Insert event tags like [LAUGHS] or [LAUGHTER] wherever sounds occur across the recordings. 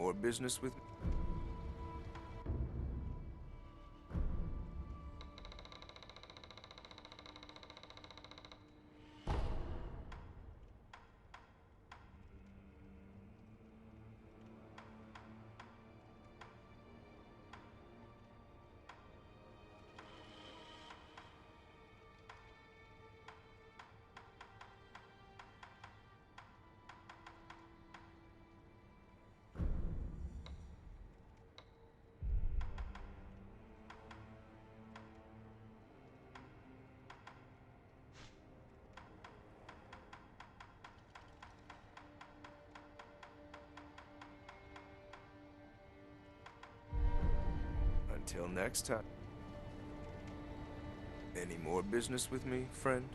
more business with me? Until next time. Any more business with me, friend?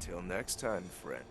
Until next time, friend.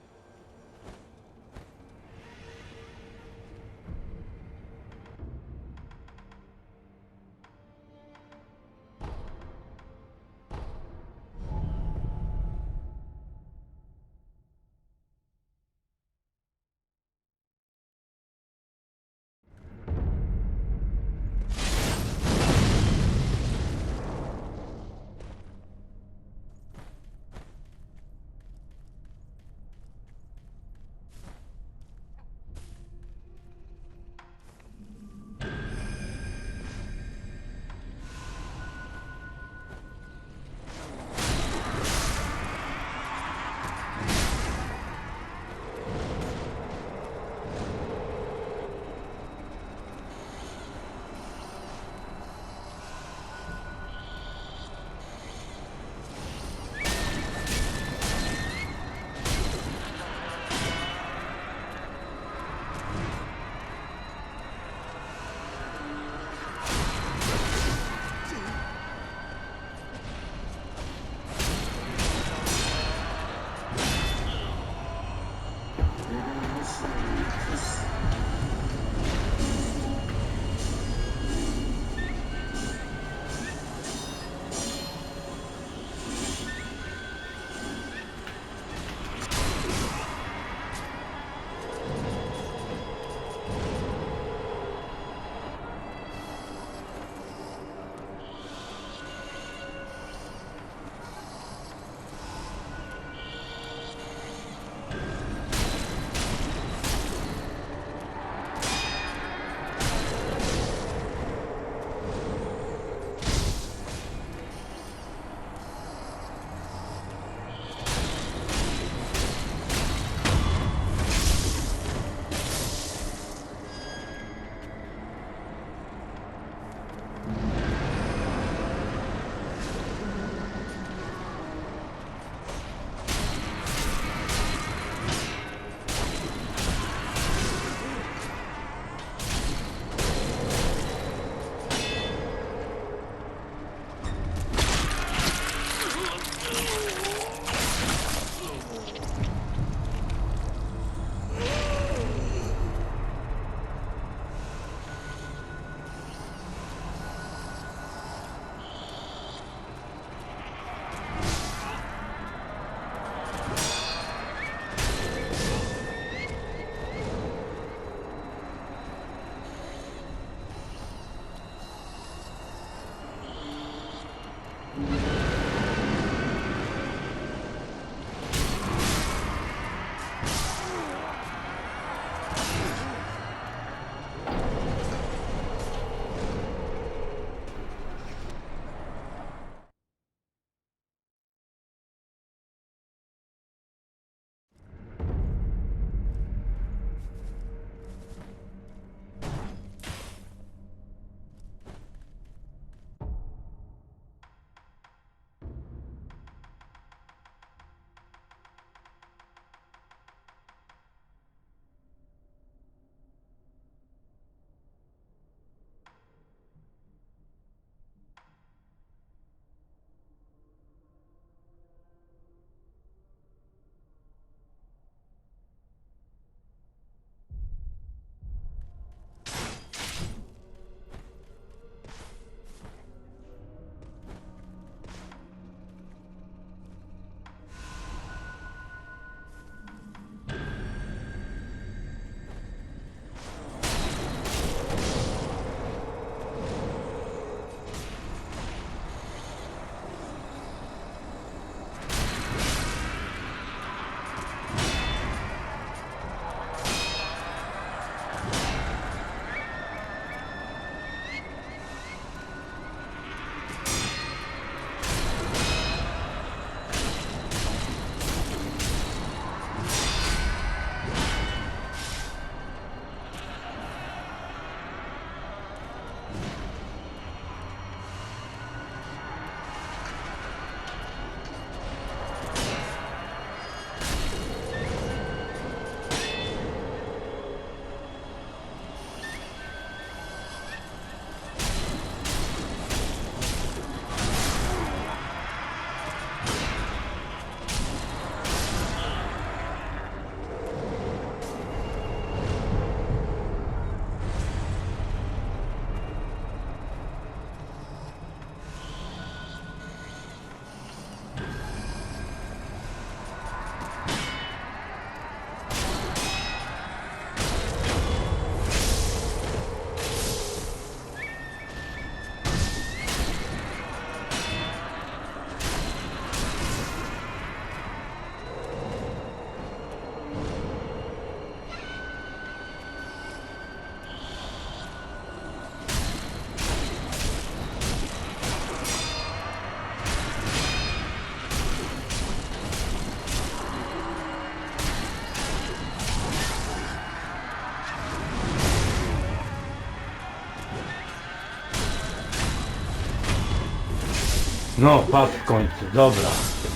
No, padł w końcu, dobra.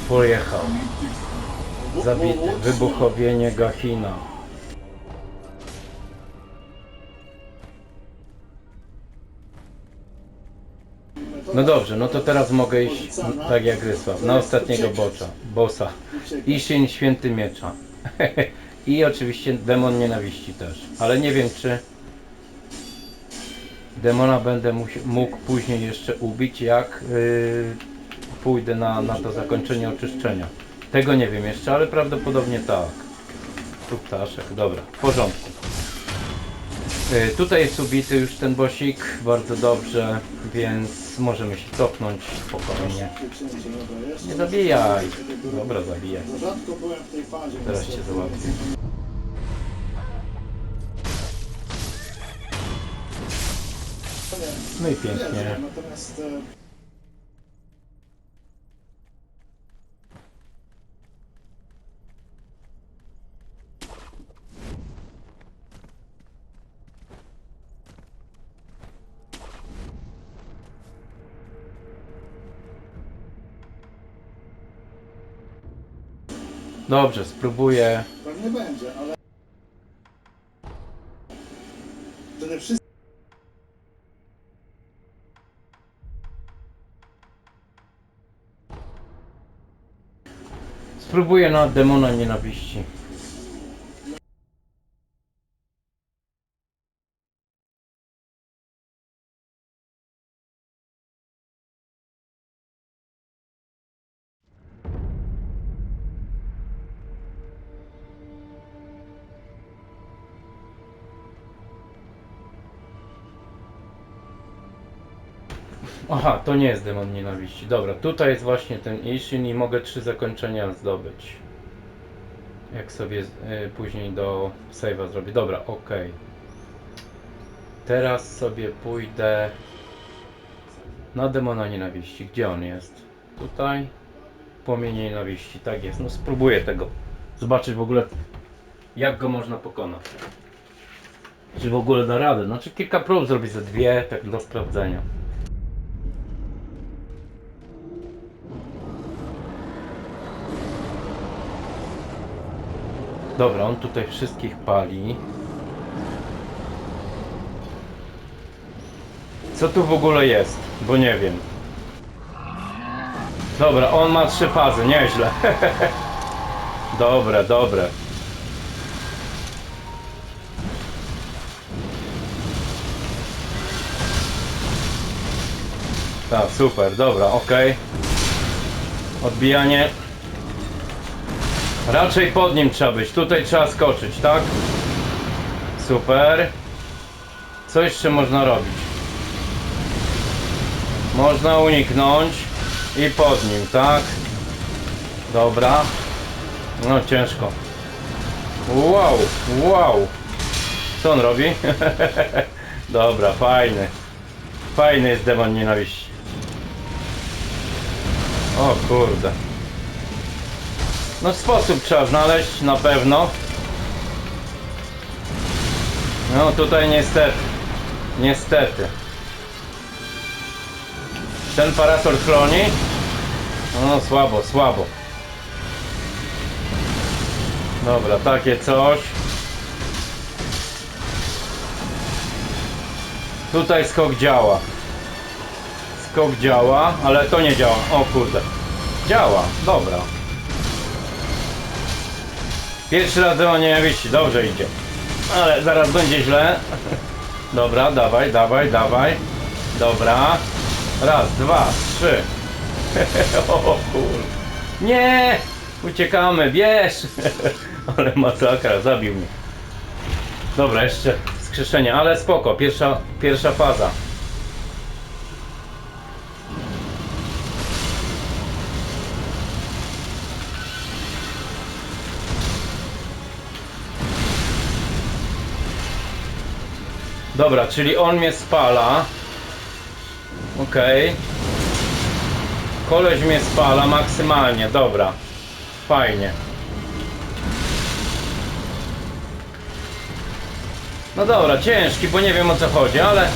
Pojechał. Zabity. Wybuchowienie Gachina. No dobrze, no to teraz mogę iść tak jak Rysław, na ostatniego bocza, bossa. Ishin Święty Miecza. [LAUGHS] I oczywiście Demon Nienawiści też. Ale nie wiem czy demona będę mógł później jeszcze ubić, jak yy, pójdę na, na to zakończenie oczyszczenia. Tego nie wiem jeszcze, ale prawdopodobnie tak. Tu ptaszek, dobra, w porządku. Yy, tutaj jest ubity już ten bosik, bardzo dobrze, więc możemy się cofnąć spokojnie. Nie zabijaj. Dobra, zabijaj. Teraz cię załatwię. No i pięknie. Dobrze, spróbuję. pewnie będzie, ale przede wszystkim Spróbuję na demona nienawiści. Aha, to nie jest demon nienawiści. Dobra, tutaj jest właśnie ten Ishin i mogę trzy zakończenia zdobyć. Jak sobie y, później do save'a zrobię. Dobra, ok. Teraz sobie pójdę na demona nienawiści. Gdzie on jest? Tutaj. Płomienie nienawiści. Tak jest. No spróbuję tego. Zobaczyć w ogóle jak go można pokonać. Czy w ogóle da radę. Znaczy kilka prób zrobić ze dwie, tak do sprawdzenia. Dobra, on tutaj wszystkich pali. Co tu w ogóle jest? Bo nie wiem. Dobra, on ma trzy fazy, nieźle. [LAUGHS] dobre, dobre. Tak, super, dobra, ok. Odbijanie. Raczej pod nim trzeba być. Tutaj trzeba skoczyć, tak? Super. Co jeszcze można robić? Można uniknąć i pod nim, tak? Dobra. No ciężko. Wow, wow. Co on robi? [LAUGHS] Dobra, fajny. Fajny jest demon nienawiści. O kurde. No sposób trzeba znaleźć na pewno. No tutaj niestety. Niestety. Ten parasol chroni. No słabo, słabo. Dobra, takie coś. Tutaj skok działa. Skok działa, ale to nie działa. O kurde. Działa, dobra. Pierwszy raz o nienawiści, dobrze idzie. Ale zaraz będzie źle. [LAUGHS] Dobra, dawaj, dawaj, dawaj. Dobra. Raz, dwa, trzy. [LAUGHS] o kur... Nie! Uciekamy, bierz! [LAUGHS] Ale masakra, zabił mnie. Dobra, jeszcze skrzeszenie, ale spoko, pierwsza, pierwsza faza. Dobra, czyli on mnie spala. Okej. Koleś mnie spala maksymalnie, dobra. Fajnie. No dobra, ciężki, bo nie wiem o co chodzi, ale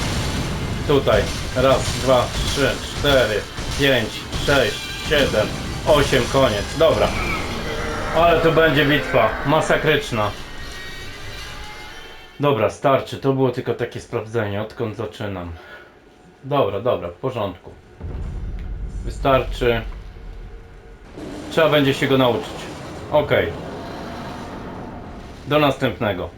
tutaj. Raz, dwa, trzy, cztery, 5, 6, 7, 8, koniec. Dobra. Ale to będzie bitwa. Masakryczna. Dobra, starczy. To było tylko takie sprawdzenie, odkąd zaczynam. Dobra, dobra, w porządku. Wystarczy. Trzeba będzie się go nauczyć. Ok. Do następnego.